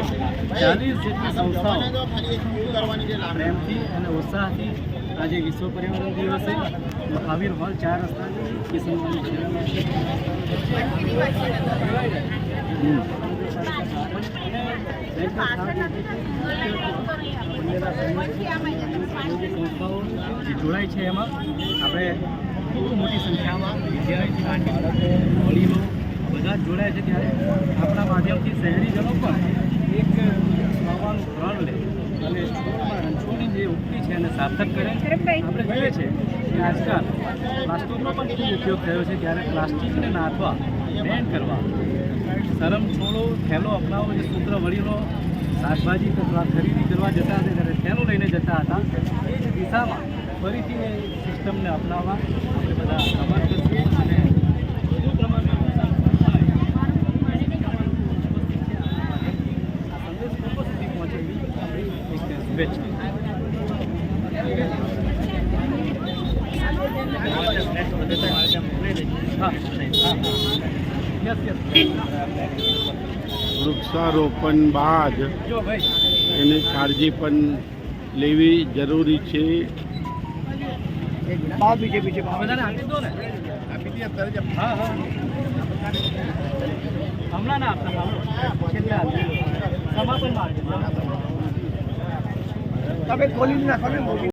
ચાલીસ જેટલી સંસ્થાઓ પ્રેમથી અને ઉત્સાહથી આજે વિશ્વ પર્યાવરણ દિવસે મહાવીર હોલ ચાર રસ્તા કિશનગંજ સંસ્થાઓ જોડાય છે એમાં આપણે ખૂબ મોટી સંખ્યામાં વિદ્યાર્થી બાળકો વડીલો બધા જ જોડાય છે ત્યારે આપણા માધ્યમથી શહેરીજનો પણ છે અને સાર્થક કરે. આપણે જોઈએ છે કે આજકાલ પ્લાસ્ટિકનો પણ ખૂબ ઉપયોગ થયો છે ત્યારે પ્લાસ્ટિકને નાથવા બેન કરવા, શરમ છોડો, થેલો અપનાવો જે સૂત્ર વડીલો શાકભાજી ખરીદી કરવા જતા હતા ત્યારે થેલો લઈને જતા હતા, એ જ દિશામાં ફરીથી એ સિસ્ટમને અપનાવવા આપણે બધા સમર્થ કરીએ અને વધુ વૃક્ષારોપણ બાદ એની કાળજી પણ લેવી જરૂરી છે. હમણાં ના. આપતા. તમે ખોલી નાખો ને